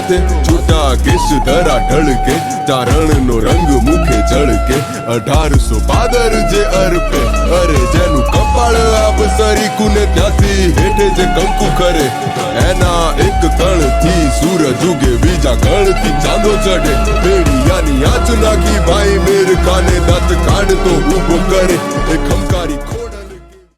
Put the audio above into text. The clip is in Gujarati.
માથે છૂટા કેશ ધરા ઢળકે ચારણનો રંગ મુખે ઝળકે અઢારસો પાદર જે અર્પે, અરે જેનું કપાળ આપ સરીકુને ત્યાંથી હેઠે જે કંકુ કરે એના એક કણથી સૂરજ ઉગે, બીજા કણથી ચાંદો ચડે બેડિયાની આંચ નાખી, ભાઈ મેર ખાને દાંત કાઢતો